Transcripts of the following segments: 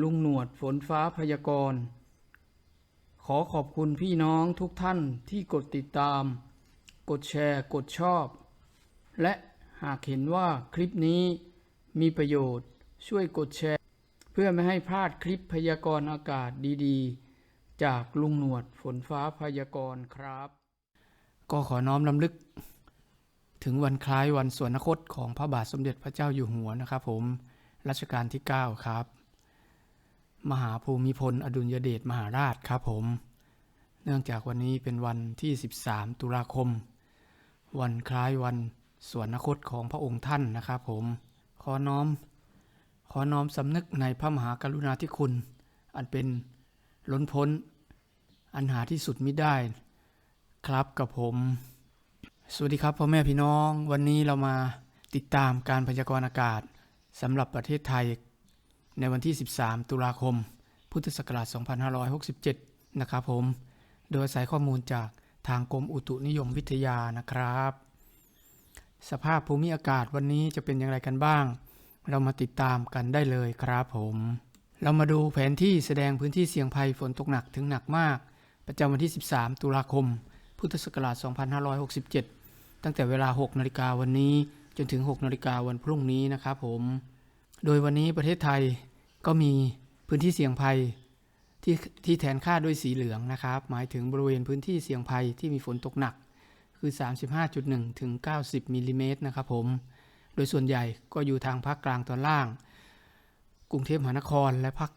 ลุงหนวดฝนฟ้าพยากรณ์ ขอขอบคุณพี่น้องทุกท่านที่กดติดตาม กดแชร์ กดชอบ และหากเห็นว่าคลิปนี้มีประโยชน์ช่วยกดแชร์ เพื่อไม่ให้พลาดคลิปพยากรณ์อากาศดีๆ จากลุงหนวดฝนฟ้าพยากรณ์ครับ ก็ขอน้อมลำลึก ถึงวันคล้ายวันสวนคตของพระบาทสมเด็จพระเจ้าอยู่หัวนะครับผมรัชกาลที่ 9 ครับ มหาภูมิพล อดุลยเดชมหาราชครับผม เนื่องจากวันนี้เป็นวันที่ 13 ตุลาคม วันคล้ายวันสวรรคตของพระองค์ท่านนะครับผม ขอน้อม ขอน้อมสำนึกในพระมหากรุณาธิคุณ อันเป็นล้นพ้น อันหาที่สุดมิได้ ครับกับผม สวัสดีครับพ่อแม่พี่น้อง วันนี้เรามาติดตามการพยากรณ์อากาศสำหรับประเทศไทย ในวันที่ 13 ตุลาคม พุทธศักราช 2567 นะครับผม โดยอาศัยข้อมูลจากทางกรมอุตุนิยมวิทยานะครับ สภาพภูมิอากาศวันนี้จะเป็นอย่างไรกันบ้าง เรามาติดตามกันได้เลยครับผม เรามาดูแผนที่แสดงพื้นที่เสี่ยงภัยฝนตกหนักถึงหนักมาก ประจำวันที่ 13 ตุลาคม พุทธศักราช 2567 ตั้งแต่เวลา 6 นาฬิกาวันนี้จนถึง 6 นาฬิกาวันพรุ่งนี้นะครับผม โดยวันนี้ประเทศไทยก็มีพื้นที่เสี่ยงภัยที่ที่แทนค่าด้วยสีเหลืองนะครับ หมายถึงบริเวณพื้นที่เสี่ยงภัยที่มีฝนตกหนัก คือ 35.1 ถึง 90มิลลิเมตรนะครับผม โดยส่วนใหญ่ก็อยู่ทางภาคกลางตอนล่าง กรุงเทพมหานครและภาค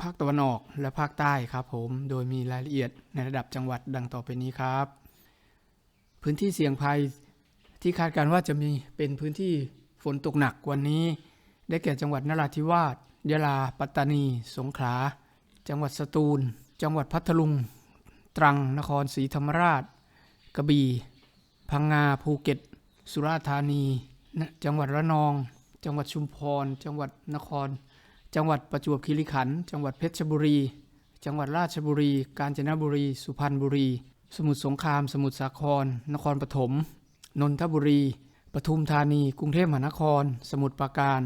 ภาคตะวันออกและภาคใต้ครับผม โดยมีรายละเอียดในระดับจังหวัดดังต่อไปนี้ครับ พื้นที่เสี่ยงภัยที่คาดการณ์ว่าจะมีเป็นพื้นที่ฝนตกหนักวันนี้ ได้แก่จังหวัดนราธิวาสยะลา ปัตตานี สงขลา จังหวัดสตูล จังหวัดพัทลุง ตรัง นครศรีธรรมราช กระบี่ พังงา ภูเก็ต สุราษฎร์ธานี จังหวัดระนอง จังหวัดชุมพร จังหวัดนคร จังหวัดประจวบคีรีขันธ์ จังหวัดเพชรบุรี จังหวัดราชบุรี กาญจนบุรี สุพรรณบุรี สมุทรสงคราม สมุทรสาคร นครปฐม นนทบุรี ปทุมธานี กรุงเทพมหานคร สมุทรปราการ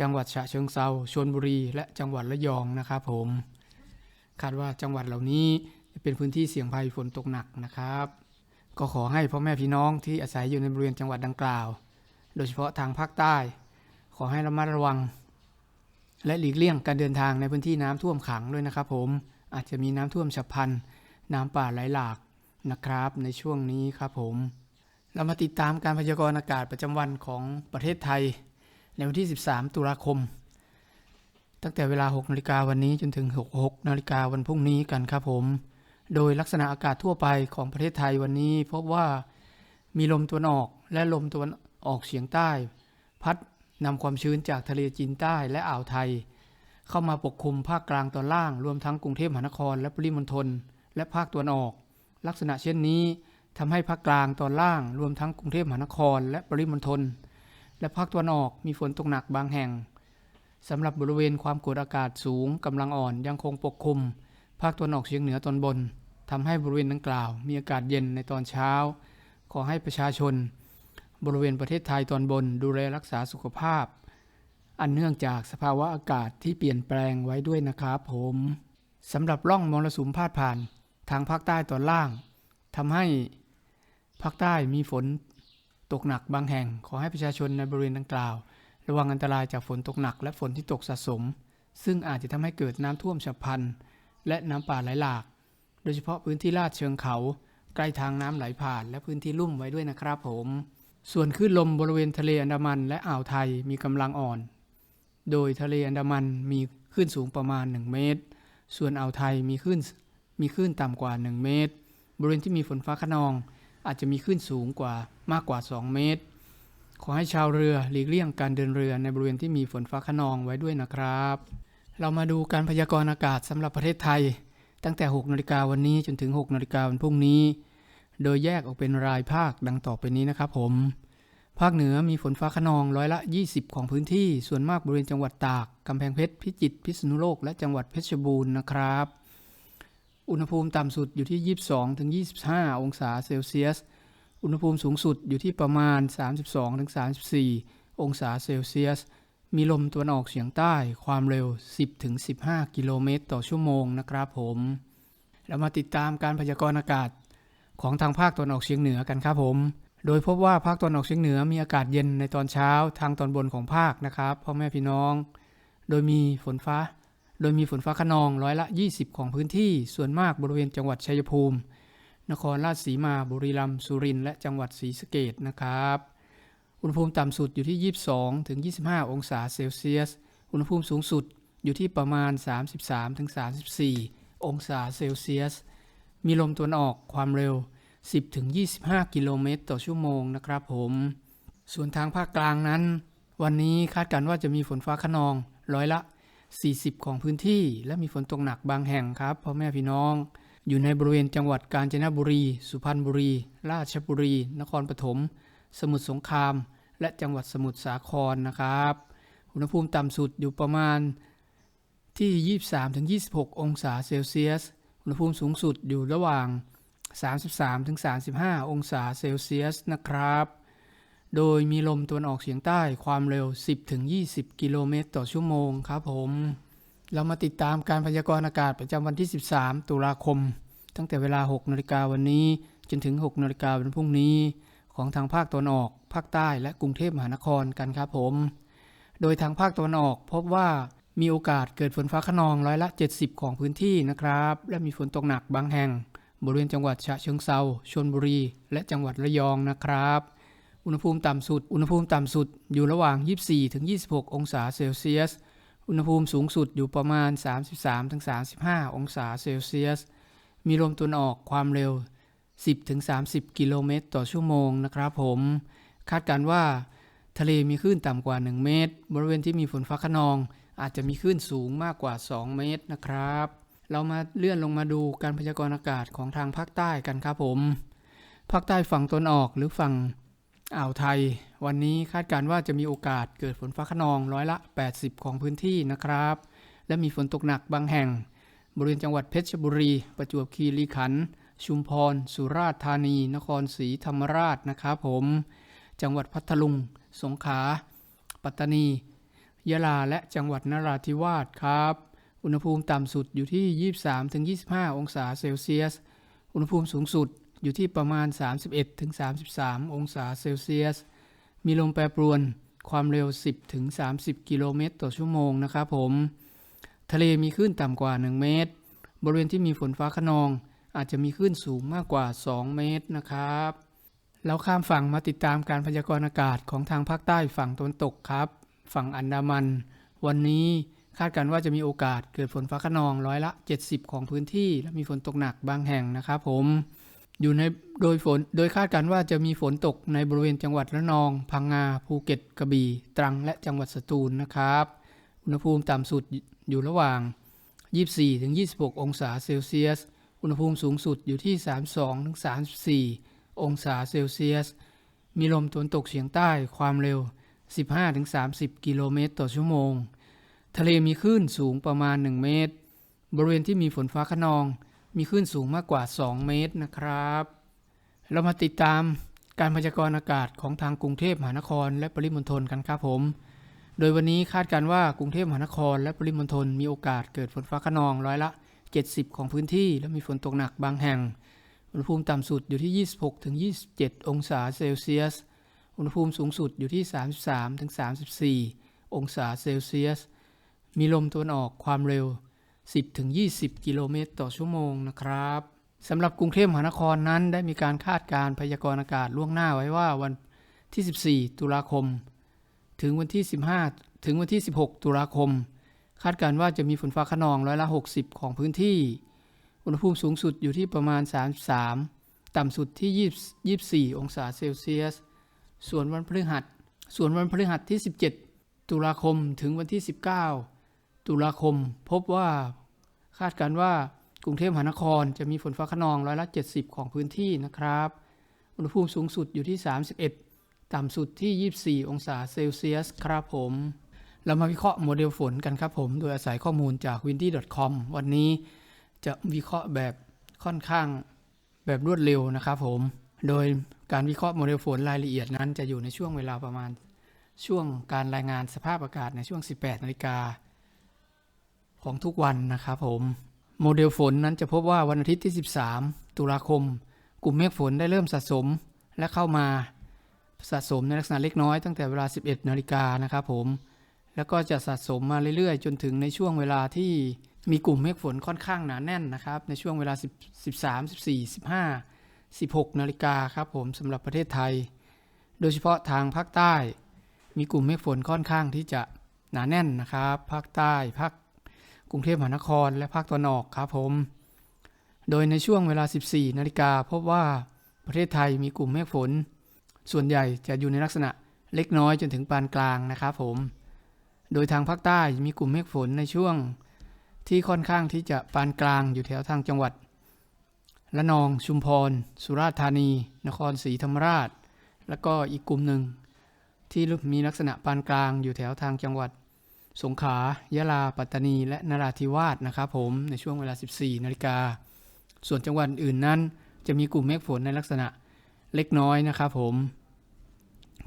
จังหวัดฉะเชิงเซาชลบุรี และจังหวัดระยองนะครับผมคาดว่าจังหวัดเหล่านี้จะเป็นพื้นที่เสี่ยงภัยฝนตกหนักนะครับ ก็ขอให้พ่อแม่พี่น้องที่อาศัยอยู่ในบริเวณจังหวัดดังกล่าว โดยเฉพาะทางภาคใต้ ขอให้ระมัดระวัง และหลีกเลี่ยงการเดินทางในพื้นที่น้ำท่วมขังด้วยนะครับ ผมอาจจะมีน้ำท่วมฉับพลัน น้ำป่าไหลหลากนะครับ ในช่วงนี้ครับผม เรามาติดตามการพยากรณ์อากาศประจำวันของประเทศไทย ในวันที่ 13 ตุลาคม ตั้งแต่เวลา 6นาฬิกาวันนี้จนถึง6นาฬิกาวันพรุ่งนี้กันครับผม โดยลักษณะอากาศทั่วไปของประเทศไทยวันนี้พบว่ามีลมตะวันออกและลมตะวันออกเฉียงใต้ พัดนำความชื้นจากทะเลจีนใต้และอ่าวไทย เข้ามาปกคลุมภาคกลางตอนล่าง รวมทั้งกรุงเทพมหานครและปริมณฑลและภาคตะวันออก ลักษณะเช่นนี้ทำให้ภาคกลางตอนล่าง รวมทั้งกรุงเทพมหานครและปริมณฑล และภาคตะวันออกมีฝนตกหนักบางแห่งสำหรับบริเวณความกดอากาศสูงกำลังอ่อนยังคงปกคลุม ภาคตะวันออกเฉียงเหนือตอนบนทำให้บริเวณดังกล่าว มีอากาศเย็นในตอนเช้า ขอให้ประชาชน บริเวณประเทศไทยตอนบนดูแลรักษาสุขภาพ อันเนื่องจากสภาวะอากาศที่เปลี่ยนแปลงไว้ด้วยนะครับผมสำหรับร่องมรสุมพาดผ่านทางภาคใต้ตอนล่างทำให้ภาคใต้มีฝน ตกหนักบางแห่งขอให้ประชาชนในบริเวณดังกล่าว ระวังอันตรายจากฝนตกหนักและฝนที่ตกสะสม ซึ่งอาจจะทำให้เกิดน้ำท่วมฉับพลัน และน้ำป่าไหลหลาก โดยเฉพาะพื้นที่ลาดเชิงเขาใกล้ทางน้ำไหลผ่าน และพื้นที่ลุ่มไว้ด้วยนะครับผม ส่วนคลื่นลมบริเวณทะเลอันดามันและอ่าวไทยมีกำลังอ่อน โดยทะเลอันดามันมีคลื่นสูงประมาณ 1 เมตร ส่วนอ่าวไทยมีคลื่นมีคลื่นต่ำกว่า 1 เมตร บริเวณที่มีฝนฟ้าขนอง อาจจะมีคลื่นสูงกว่ามากกว่า 2 เมตร ขอให้ชาวเรือหลีกเลี่ยงการเดินเรือในบริเวณที่มีฝนฟ้าขนองไว้ด้วยนะครับ เรามาดูการพยากรณ์อากาศสำหรับประเทศไทย ตั้งแต่ 6นาฬิกาวันนี้จนถึง 6นาฬิกาวันพรุ่งนี้ โดยแยกออกเป็นรายภาคดังต่อไปนี้นะครับผม ภาคเหนือมีฝนฟ้าขนองร้อยละ 20 ของพื้นที่ ส่วนมากบริเวณจังหวัดตากกำแพงเพชรพิจิตรพิษณุโลกและจังหวัดเพชรบูรณ์นะครับ อุณหภูมิต่ำสุดอยู่ที่ 22ถึง25 องศาเซลเซียส อุณหภูมิสูงสุดอยู่ที่ประมาณ 32ถึง34 องศาเซลเซียส มีลมตะวันออกเฉียงใต้ ความเร็ว 10ถึง15 กิโลเมตรต่อชั่วโมงนะครับผม เรามาติดตามการพยากรณ์อากาศของทางภาคตะวันออกเฉียงเหนือกันครับผม โดยพบว่าภาคตะวันออกเฉียงเหนือมีอากาศเย็นในตอนเช้าทางตอนบนของภาคนะครับพ่อแม่พี่น้อง โดยมีฝนฟ้า โดยมีฝนฟ้าขนองร้อยละ 20 ของพื้นที่ ส่วนมากบริเวณจังหวัดชัยภูมิ นครราชสีมา บุรีรัมย์ สุรินทร์ และจังหวัดศรีสะเกษนะครับ อุณหภูมิต่ำสุดอยู่ที่ 22 ถึง 25 องศาเซลเซียส อุณหภูมิสูงสุดอยู่ที่ประมาณ 33 ถึง 34 องศาเซลเซียส มีลมตะวันออกความเร็ว 10 ถึง 25 กิโลเมตรต่อชั่วโมงนะครับผม ส่วนทางภาคกลางนั้น วันนี้คาดการณ์ว่าจะมีฝนฟ้าขนองร้อยละ 40 ของพื้นที่ และมีฝนตกหนักบางแห่งครับพ่อแม่พี่น้อง อยู่ในบริเวณจังหวัดกาญจนบุรี สุพรรณบุรี ราชบุรี นครปฐม สมุทรสงคราม และจังหวัดสมุทรสาครนะครับ อุณหภูมิต่ำสุดอยู่ประมาณที่ 23-26 องศาเซลเซียส อุณหภูมิสูงสุดอยู่ระหว่าง 33-35 องศาเซลเซียสนะครับ โดยมีลมตะวันออกเฉียงใต้ความเร็ว 10-20 กิโลเมตรต่อชั่วโมงครับผม เรามาติดตามการพยากรณ์อากาศประจำวันที่ 13 ตุลาคม ตั้งแต่เวลา 6นาฬิกาวันนี้ จนถึง 6นาฬิกาวันพรุ่งนี้ ของทางภาคตะวันออก ภาคใต้และกรุงเทพมหานครกันครับผม โดยทางภาคตะวันออกพบว่ามีโอกาสเกิดฝนฟ้าขนองร้อยละ 70 ของพื้นที่นะครับ และมีฝนตกหนักบางแห่ง บริเวณจังหวัดฉะเชิงเซาชลบุรี และจังหวัดระยองนะครับ อุณหภูมิต่ำสุด อุณหภูมิต่ำสุดอยู่ระหว่าง 24-26 องศาเซลเซียส อุณหภูมิสูงสุดอยู่ประมาณ 33-35 องศาเซลเซียส มีลมตะวันออกความเร็ว 10-30 กิโลเมตรต่อชั่วโมงนะครับผม คาดการว่า ทะเลมีคลื่นต่ำกว่า 1 เมตร บริเวณที่มีฝนฟ้าขนอง อาจจะมีคลื่นสูงมากกว่า 2 เมตรนะครับ เรามาเลื่อนลงมาดูการพยากรณ์อากาศของทางภาคใต้กันครับผม ภาคใต้ฝั่งตนออกหรือฝั่ง อ่าวไทย วันนี้คาดการณ์ว่าจะมีโอกาสเกิดฝนฟ้าขนองร้อยละ 80 ของพื้นที่นะครับ และมีฝนตกหนักบางแห่ง บริเวณจังหวัดเพชรบุรี ประจวบคีรีขันธ์ชุมพร สุราษฎร์ธานี นครศรีธรรมราชนะครับผม จังหวัดพัทลุง สงขลาปัตตานี ยะลาและจังหวัดนราธิวาสครับ อุณหภูมิต่ำสุดอยู่ที่ 23-25 องศาเซลเซียส อุณหภูมิสูงสุด อยู่ที่ประมาณ 31-33 องศาเซลเซียส มีลมแปรปรวน ความเร็ว 10-30 กิโลเมตรต่อชั่วโมงนะครับผม ทะเลมีคลื่นต่ำกว่า 1 เมตร บริเวณที่มีฝนฟ้าขนอง อาจจะมีคลื่นสูงมากกว่า 2 เมตรนะครับเราข้ามฝั่งมาติดตามการพยากรณ์อากาศของทางภาคใต้ฝั่งตะวันตกครับ ฝั่งอันดามัน วันนี้คาดการณ์ว่าจะมีโอกาสเกิดฝนฟ้าขนองร้อยละ 70 ของพื้นที่ และมีฝนตกหนักบางแห่งนะครับผม อยู่ในโดยฝนโดยคาดการณ์ว่าจะมีฝนตกในบริเวณจังหวัดระนอง พังงา ภูเก็ตกระบี่ ตรังและจังหวัดสตูลนะครับ อุณหภูมิต่ำสุดอยู่ระหว่าง 24-26 องศาเซลเซียส อุณหภูมิสูงสุดอยู่ที่ 32-34 องศาเซลเซียส มีลมตะวันตกเฉียงใต้ความเร็ว 15-30 กิโลเมตรต่อชั่วโมง ทะเลมีคลื่นสูงประมาณ 1 เมตร บริเวณที่มีฝนฟ้าขนอง มีคลื่นสูงมากกว่า 2 เมตรนะครับ เรามาติดตามการพยากรณ์อากาศของทางกรุงเทพมหานคร และปริมณฑลกันครับผม โดยวันนี้คาดการว่ากรุงเทพมหานคร และปริมณฑลมีโอกาสเกิดฝนฟ้าขนองร้อยละ 70 ของพื้นที่ และมีฝนตกหนักบางแห่ง อุณหภูมิต่ำสุดอยู่ที่ 26-27 องศาเซลเซียส อุณหภูมิสูงสุดอยู่ที่ 33-34 องศาเซลเซียส มีลมตะวันออกความเร็ว 10-20 กิโลเมตรต่อชั่วโมงนะครับสำหรับกรุงเทพมหานครนั้นได้มีการคาดการณ์พยากรณ์อากาศล่วงหน้าไว้ว่าวันที่ 14 ตุลาคม ถึงวันที่ 15 ถึงวันที่ 16 ตุลาคม คาดการณ์ว่าจะมีฝนฟ้าขนองร้อยละ 60 ของพื้นที่ อุณหภูมิสูงสุดอยู่ที่ประมาณ 33 ต่ำสุดที่ 24 องศาเซลเซียส ส่วนวันพฤหัส ส่วนวันพฤหัสที่ 17 ตุลาคมถึงวันที่ 19 ตุลาคมพบว่าคาดการณ์ว่ากรุงเทพมหานครจะมีฝนฟ้าขนองร้อยละ 70 ของพื้นที่นะครับ อุณหภูมิสูงสุดอยู่ที่ 31 ต่ำสุดที่ 24 องศาเซลเซียสครับผม เรามาวิเคราะห์โมเดลฝนกันครับผม โดยอาศัยข้อมูลจาก windy.com วันนี้จะวิเคราะห์แบบค่อนข้างแบบรวดเร็วนะครับผม โดยการวิเคราะห์โมเดลฝนรายละเอียดนั้นจะอยู่ในช่วงเวลาประมาณ ช่วงการรายงานสภาพอากาศในช่วง 18นาฬิกา ของทุกวันนะครับผม โมเดลฝนนั้นจะพบว่าวันอาทิตย์ที่ 13 ตุลาคม กลุ่มเมฆฝนได้เริ่มสะสมและเข้ามาสะสมในลักษณะเล็กน้อยตั้งแต่เวลา 11 นาฬิกานะครับผม แล้วก็จะสะสมมาเรื่อยๆ จนถึงในช่วงเวลาที่มีกลุ่มเมฆฝนค่อนข้างหนาแน่นนะครับ ในช่วงเวลา 13 14 15 16 นาฬิกาครับผมสำหรับประเทศไทย โดยเฉพาะทางภาคใต้ มีกลุ่มเมฆฝนค่อนข้างที่จะหนาแน่นนะครับ ภาคใต้ ภาค กรุงเทพมหานครและภาคตะวันออกครับผม โดยในช่วงเวลา 14 นาฬิกาพบว่าประเทศไทยมีกลุ่มเมฆฝน ส่วนใหญ่จะอยู่ในลักษณะเล็กน้อยจนถึงปานกลางนะครับผม โดยทางภาคใต้มีกลุ่มเมฆฝนในช่วงที่ค่อนข้างที่จะปานกลางอยู่แถวทางจังหวัดละนองชุมพร สุราษฎร์ธานี นครศรีธรรมราช แล้วก็อีกกลุ่มหนึ่ง ที่มีลักษณะปานกลางอยู่แถวทางจังหวัด สงขลายะลา ปัตตานี และนราธิวาสนะครับผม ในช่วงเวลา 14 นาฬิกา ส่วนจังหวัดอื่นนั้น จะมีกลุ่มเมฆฝนในลักษณะเล็กน้อยนะครับผม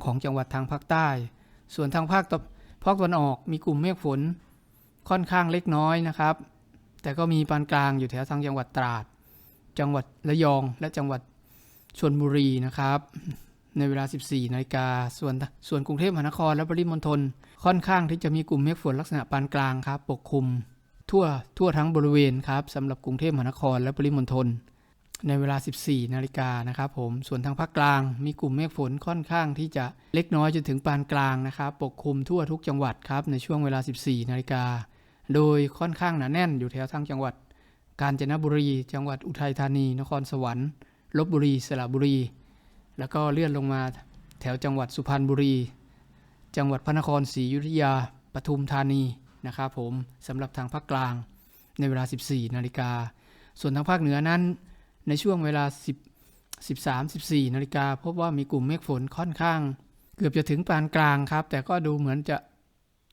ของจังหวัดทางภาคใต้ ส่วนทางภาคตะภาคตะวันออกมีกลุ่มเมฆฝนค่อนข้างเล็กน้อยนะครับ แต่ก็มีปานกลางอยู่แถวทางจังหวัดตราด จังหวัดระยอง และจังหวัดชลบุรีนะครับ ในเวลา 14นาฬิกาส่วนส่วนกรุงเทพมหานครและปริมณฑลค่อนข้างที่จะมีกลุ่มเมฆฝนลักษณะปานกลางครับปกคลุม ทั่วทั่วทั้งบริเวณครับสำหรับกรุงเทพมหานครและปริมณฑลในเวลา 14 นาฬิกานะครับผม ส่วนทางภาคกลางมีกลุ่มเมฆฝนค่อนข้างที่จะเล็กน้อยจนถึงปานกลางนะครับปกคลุมทั่วทุกจังหวัดครับในช่วงเวลา 14 นาฬิกา โดยค่อนข้างหนาแน่นอยู่แถวทางจังหวัด กาญจนบุรี จังหวัดอุทัยธานี นครสวรรค์ ลบบุรี สระบุรี แล้วก็เลื่อนลงมาแถวจังหวัดสุพรรณบุรี จังหวัดพระนครศรีอยุธยาปทุมธานีนะครับผมสำหรับทางภาคกลางในเวลา 14 นาฬิกา ส่วนทางภาคเหนือนั้น ในช่วงเวลา 10 13 14 นาฬิกาพบว่ามีกลุ่มเมฆฝนค่อนข้าง เกือบจะถึงปานกลางครับ แต่ก็ดูเหมือนจะ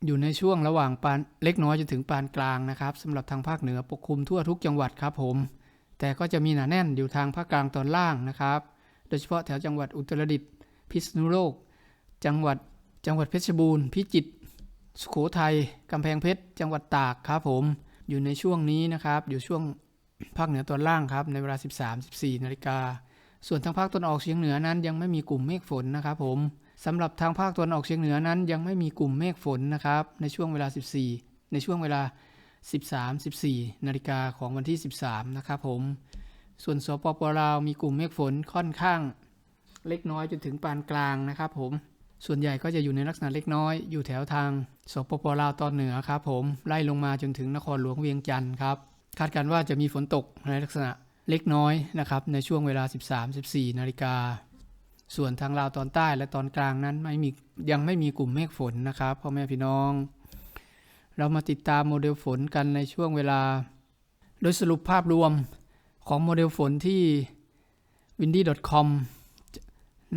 อยู่ในช่วงระหว่างปานเล็กน้อยจนถึงปานกลางนะครับสำหรับทางภาคเหนือปกคลุมทั่วทุกจังหวัดครับผม แต่ก็จะมีหนาแน่นอยู่ทางภาคกลางตอนล่างนะครับ โดยเฉพาะแถวจังหวัดอุตรดิตถ์พิษณุโลก จังหวัดจังหวัดเพชรบูรณ์พิจิตรสุโขทัยกำแพงเพชร จังหวัดตากครับผมอยู่ในช่วงนี้นะครับ อยู่ช่วงภาคเหนือตอนล่างครับ ในเวลา 13 14นาฬิกาส่วนทางภาคตะวันออกเฉียงเหนือนั้นยังไม่มีกลุ่มเมฆฝนนะครับผมสำหรับทางภาคตะวันออกเฉียงเหนือนั้นยังไม่มีกลุ่มเมฆฝนนะครับ ในช่วงเวลา 14 ในช่วงเวลา 13 14นาฬิกาของวันที่ 13 นะครับผม ส่วนสปปลาวมีกลุ่มเมฆฝนค่อนข้าง เล็กน้อยจนถึงปานกลางนะครับผม ส่วนใหญ่ก็จะอยู่ในลักษณะเล็กน้อย อยู่แถวทางสปปลาวตอนเหนือครับผม ไล่ลงมาจนถึงนครหลวงเวียงจันทร์ครับ คาดการณ์ว่าจะมีฝนตกในลักษณะเล็กน้อยนะครับในช่วงเวลา 13-14 นาฬิกา ส่วนทางลาวตอนใต้และตอนกลางนั้นไม่มียังไม่มีกลุ่มเมฆฝนนะครับพ่อแม่พี่น้อง เรามาติดตามโมเดลฝนกันในช่วงเวลา โดยสรุปภาพรวม ของโมเดลฝนที่ windy.com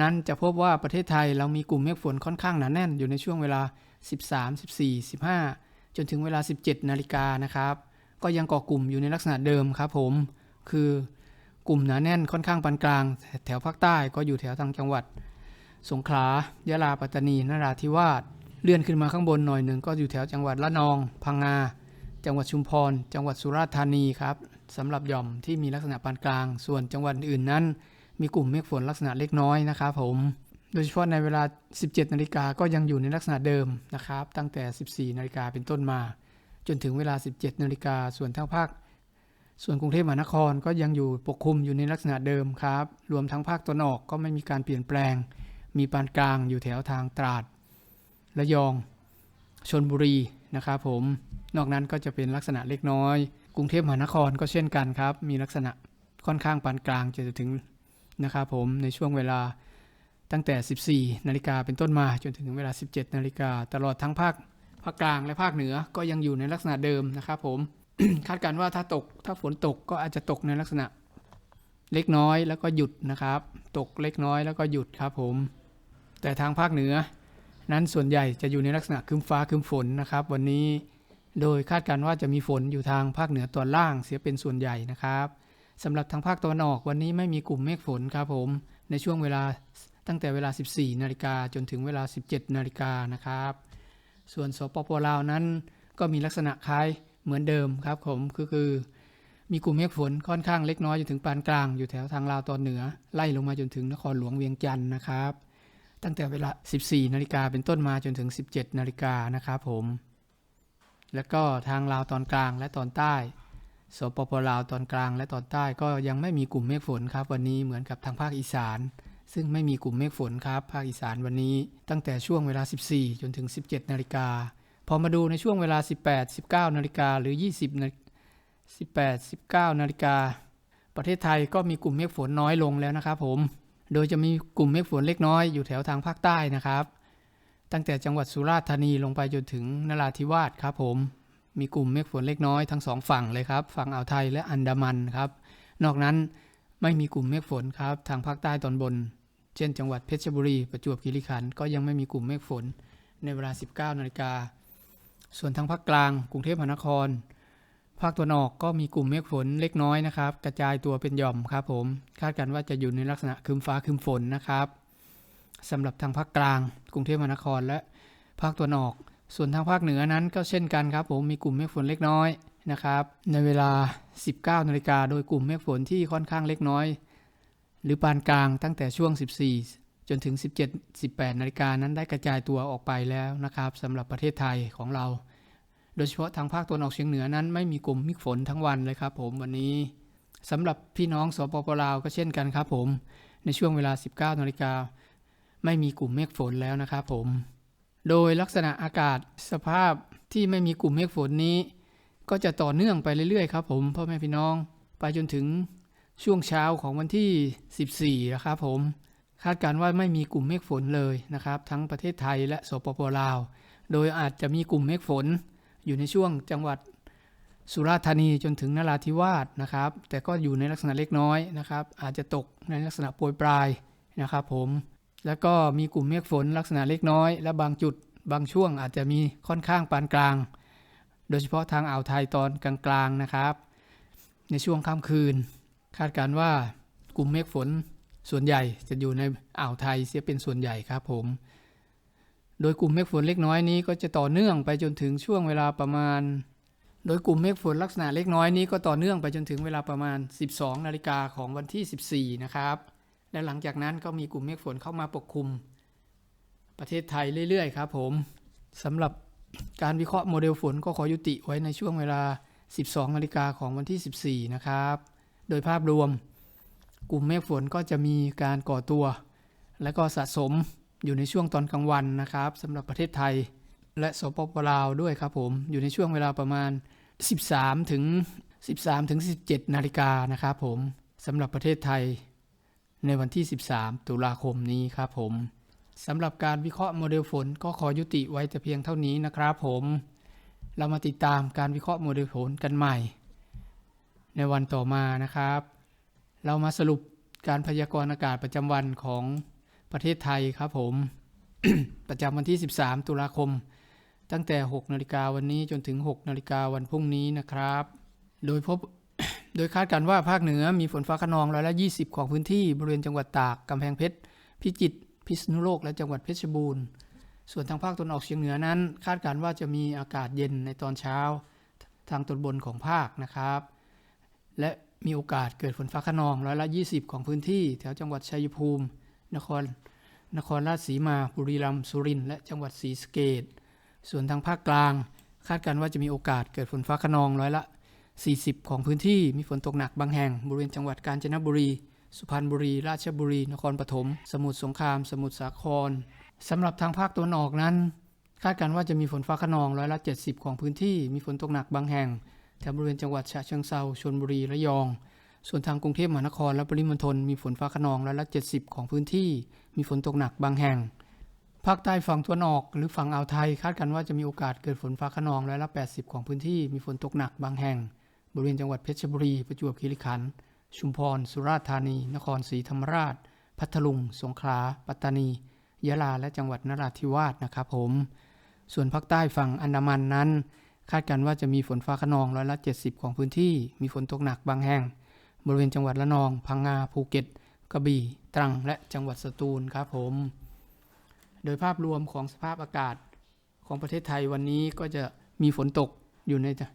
นั้นจะพบว่าประเทศไทยเรามีกลุ่มเมฆฝนค่อนข้างหนาแน่นอยู่ในช่วงเวลา 13 14 15 จนถึงเวลา 17 นาฬิกานะครับ ก็ยังก่อกลุ่มอยู่ในลักษณะเดิมครับผม คือกลุ่มหนาแน่นค่อนข้างปานกลาง แถวภาคใต้ก็อยู่แถวทางจังหวัด สงขลา ยะลา ปัตตานี นราธิวาส เลื่อนขึ้นมาข้างบนหน่อยหนึ่งก็อยู่แถวจังหวัดละนอง พังงา จังหวัดชุมพร จังหวัดสุราษฎร์ธานีครับ สำหรับหย่อมที่มีลักษณะปานกลาง ส่วนจังหวัดอื่นนั้น มีกลุ่มเมฆฝนลักษณะเล็กน้อยนะครับผม โดยเฉพาะในเวลา 17 นาฬิกาก็ยังอยู่ในลักษณะเดิมนะครับ ตั้งแต่ 14 นาฬิกาเป็นต้นมา จนถึงเวลา 17 นาฬิกาส่วนทั้งภาค ส่วนกรุงเทพมหานครก็ยังอยู่ปกคลุมอยู่ในลักษณะเดิมครับ รวมทั้งภาคตะวันออกก็ไม่มีการเปลี่ยนแปลง มีปานกลางอยู่แถวทางตราด ระยอง ชนบุรีนะครับผม นอกนั้นก็จะเป็นลักษณะเล็กน้อย รุงเทพมหานครก็เช่นกันครับ มีลักษณะค่อนข้างปานกลางจะถึงนะครับผมในช่วงเวลาตั้งแต่ 14 นาฬิกาเป็นต้นมาจนถึงเวลา 17 นาฬิกาตลอดทั้งภาคภาคกลางและภาคเหนือก็ยังอยู่ในลักษณะเดิมนะครับผมคาดการณ์ว่าถ้าตกถ้าฝนตกก็อาจจะตกในลักษณะเล็กน้อยแล้วก็หยุดนะครับ ตกเล็กน้อยแล้วก็หยุดครับผม แต่ทางภาคเหนือ นั้นส่วนใหญ่จะอยู่ในลักษณะคึมฟ้าคึมฝนนะครับ วันนี้ โดยคาดการณ์ว่าจะมีฝนอยู่ทางภาคเหนือตอนล่างเสียเป็นส่วนใหญ่นะครับสำหรับทางภาคตะวันออกวันนี้ไม่มีกลุ่มเมฆฝนครับผม ในช่วงเวลาตั้งแต่เวลา 14 นาฬิกาจนถึงเวลา 17 นาฬิกานะครับ ส่วนสปปลาวนั้น ก็มีลักษณะคล้ายเหมือนเดิมครับผมก็คือ มีกลุ่มเมฆฝนค่อนข้างเล็กน้อยจนถึงปานกลางอยู่แถวทางลาวตอนเหนือ ไล่ลงมาจนถึงนครหลวงเวียงจันทร์นะครับ ตั้งแต่เวลา 14 นาฬิกาเป็นต้นมาจนถึง 17 นาฬิกานะครับผม แล้วก็ทางลาวตอนกลางและตอนใต้ สปปลาวตอนกลางและตอนใต้ก็ยังไม่มีกลุ่มเมฆฝนครับ วันนี้เหมือนกับทางภาคอีสาน ซึ่งไม่มีกลุ่มเมฆฝนครับ ภาคอีสานวันนี้ ตั้งแต่ช่วงเวลา 14 จนถึง 17 นาฬิกา พอมาดูในช่วงเวลา 18 19 นาฬิกาหรือ 20นาฬิ18 19 นาฬิกา ประเทศไทยก็มีกลุ่มเมฆฝนน้อยลงแล้วนะครับผม โดยจะมีกลุ่มเมฆฝนเล็กน้อยอยู่แถวทางภาคใต้นะครับ ตั้งแต่จังหวัดสุราษฎร์ธานีลงไปจนถึงนราธิวาสครับผม มีกลุ่มเมฆฝนเล็กน้อยทั้งสองฝั่งเลยครับ ฝั่งอ่าวไทยและอันดามันครับ นอกนั้นไม่มีกลุ่มเมฆฝนครับ ทางภาคใต้ตอนบน เช่น จังหวัดเพชรบุรี ประจวบคีรีขันธ์ก็ยังไม่มีกลุ่มเมฆฝนในเวลา 19นาฬิกา ส่วนทางภาคกลาง กรุงเทพมหานคร ภาคตะวันออกก็มีกลุ่มเมฆฝนเล็กน้อยนะครับ กระจายตัวเป็นหย่อมครับผม คาดการณ์ว่าจะอยู่ในลักษณะครึ้มฟ้าครึ้มฝนนะครับ สำหรับทางภาคกลาง กรุงเทพมหานครและภาคตะวันออก ส่วนทางภาคเหนือนั้นก็เช่นกันครับ ผมมีกลุ่มเมฆฝนเล็กน้อยนะครับ ในเวลา 19นาฬิกาโดยกลุ่มเมฆฝนที่ค่อนข้างเล็กน้อย หรือปานกลางตั้งแต่ช่วง 14 จนถึง 17 18นาฬิกานั้นได้กระจายตัวออกไปแล้วนะครับสำหรับประเทศไทยของเรา โดยเฉพาะทางภาคตะวันออกเฉียงเหนือนั้นไม่มีกลุ่มเมฆฝนทั้งวันเลยครับ ผมวันนี้สำหรับพี่น้องสปปลาวก็เช่นกันครับผมในช่วงเวลา 19นาฬิกา ไม่มีกลุ่มเมฆฝนแล้วนะครับผม โดยลักษณะอากาศสภาพที่ไม่มีกลุ่มเมฆฝนนี้ ก็จะต่อเนื่องไปเรื่อยๆครับผมพ่อแม่พี่น้อง ไปจนถึงช่วงเช้าของวันที่ 14 นะครับผม คาดการณ์ว่าไม่มีกลุ่มเมฆฝนเลยนะครับ ทั้งประเทศไทยและสปปลาว โดยอาจจะมีกลุ่มเมฆฝน อยู่ในช่วงจังหวัดสุราษฎร์ธานีจนถึงนราธิวาสนะครับ แต่ก็อยู่ในลักษณะเล็กน้อยนะครับ อาจจะตกในลักษณะโปรยปลายนะครับผม แล้วก็มีกลุ่มเมฆฝนลักษณะเล็กน้อย และบางจุดบางช่วงอาจจะมีค่อนข้างปานกลาง โดยเฉพาะทางอ่าวไทยตอนกลางๆนะครับ ในช่วงค่ำคืน คาดการว่ากลุ่มเมฆฝนส่วนใหญ่จะอยู่ในอ่าวไทยเสียเป็นส่วนใหญ่ครับผม โดยกลุ่มเมฆฝนเล็กน้อยนี้ก็จะต่อเนื่องไปจนถึงช่วงเวลาประมาณ โดยกลุ่มเมฆฝนลักษณะเล็กน้อยนี้ก็ต่อเนื่องไปจนถึงเวลาประมาณ 12 นาฬิกาของวันที่ 14 นะครับ และหลังจากนั้นก็มีกลุ่มเมฆฝนเข้ามาปกคลุม ประเทศไทยเรื่อยๆครับผมสำหรับการวิเคราะห์โมเดลฝนก็ขอยุติไว้ในช่วงเวลา 12นาฬิกาของวันที่ 14 นะครับ โดยภาพรวม กลุ่มเมฆฝนก็จะมีการก่อตัว และก็สะสมอยู่ในช่วงตอนกลางวันนะครับสำหรับประเทศไทย และสปปลาวด้วยครับผม อยู่ในช่วงเวลาประมาณ 13 ถึง 13 ถึง 17 นาฬิกานะครับผมสำหรับประเทศไทย ในวันที่ 13 ตุลาคมนี้ครับผมสำหรับการวิเคราะห์โมเดลฝนก็ขอยุติไว้แต่เพียงเท่านี้นะครับผม เรามาติดตามการวิเคราะห์โมเดลฝนกันใหม่ ในวันต่อมานะครับ เรามาสรุปการพยากรณ์อากาศประจำวันของประเทศไทยครับผม ประจำวันที่ 13 ตุลาคม ตั้งแต่ 6 นาฬิกาวันนี้จนถึง 6 นาฬิกาวันพรุ่งนี้นะครับ โดยพบ ดยคาดการ์ว่าภาคเหนือมีฝนฟ้าขนองร้อยละ 20 ของพื้นที่บริเวณจังหวัดตาก กำแพงเพชร พิจิตร พิษณุโลก และจังหวัดเพชรบูรณ์ ส่วนทางภาคตะวันออกเฉียงเหนือนั้น คาดการ์ว่าจะมีอากาศเย็นในตอนเช้า ทางตอนบนของภาคนะครับ และมีโอกาสเกิดฝนฟ้าขนองร้อยละ 20 ของพื้นที่ แถวจังหวัดชัยภูมิ นคร นครราชสีมา บุรีรัมย์ สุรินทร์ และจังหวัดศรีสะเกษส่วนทางภาคกลาง คาดการ์ว่าจะมีโอกาสเกิดฝนฟ้าขนองร้อยละ 40 ของพื้นที่มีฝนตกหนักบางแห่งบริเวณจังหวัดกาญจนบุรี สุพรรณบุรี ราชบุรี นครปฐม สมุทรสงคราม สมุทรสาครสำหรับทางภาคตะวันออกนั้น คาดการณ์ว่าจะมีฝนฟ้าขนองร้อยละ 70 ของพื้นที่มีฝนตกหนักบางแห่งแถวบริเวณจังหวัดฉะเชิงเทราชลบุรี ระยอง ส่วนทางกรุงเทพมหานครและปริมณฑลมีฝนฟ้าขนองร้อยละ 70 ของพื้นที่ มีฝนตกหนักบางแห่ง ภาคใต้ฝั่งตะวันออกหรือฝั่งอ่าวไทย คาดกันว่าจะมีโอกาสเกิดฝนฟ้าขนองร้อยละ 80 ของพื้นที่มีฝนตกหนักบางแห่ง บริเวณจังหวัดเพชรบุรี ประจวบคีรีขันธ์ชุมพร สุราษฎร์ธานี นครศรีธรรมราช พัทลุง สงขลา ปัตตานี ยะลา และจังหวัดนราธิวาสนะครับผม ส่วนภาคใต้ฝั่งอันดามันนั้น คาดกันว่าจะมีฝนฟ้าขนองร้อยละ 70 ของพื้นที่ มีฝนตกหนักบางแห่ง บริเวณจังหวัดละนอง พังงา ภูเก็ต กระบี่ ตรัง และจังหวัดสตูลครับผม โดยภาพรวมของสภาพอากาศของประเทศไทยวันนี้ก็จะมีฝนตกอยู่ในจะ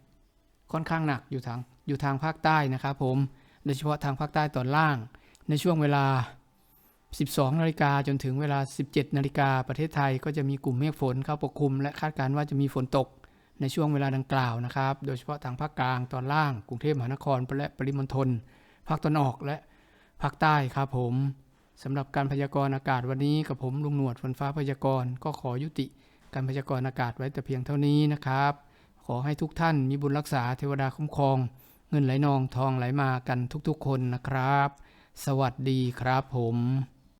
ค่อนข้างหนักอยู่ทางอยู่ทางภาคใต้นะครับผม โดยเฉพาะทางภาคใต้ตอนล่าง ในช่วงเวลา 12 นาฬิกาจนถึงเวลา 17 นาฬิกาประเทศไทยก็จะมีกลุ่มเมฆฝนเข้าปกคลุม และคาดการณ์ว่าจะมีฝนตกในช่วงเวลาดังกล่าวนะครับ โดยเฉพาะทางภาคกลางตอนล่าง กรุงเทพมหานครและปริมณฑล ภาคตะวันออกและภาคใต้ครับผมสำหรับการพยากรณ์อากาศวันนี้กับผมลุงหนวดฝนฟ้าพยากรณ์ก็ขอยุติการพยากรณ์อากาศไว้แต่เพียงเท่านี้นะครับ ขอให้ทุกท่านมีบุญรักษาเทวดาคุ้มครอง เงินไหลนองทองไหลมากันทุกๆคนนะครับ สวัสดีครับผม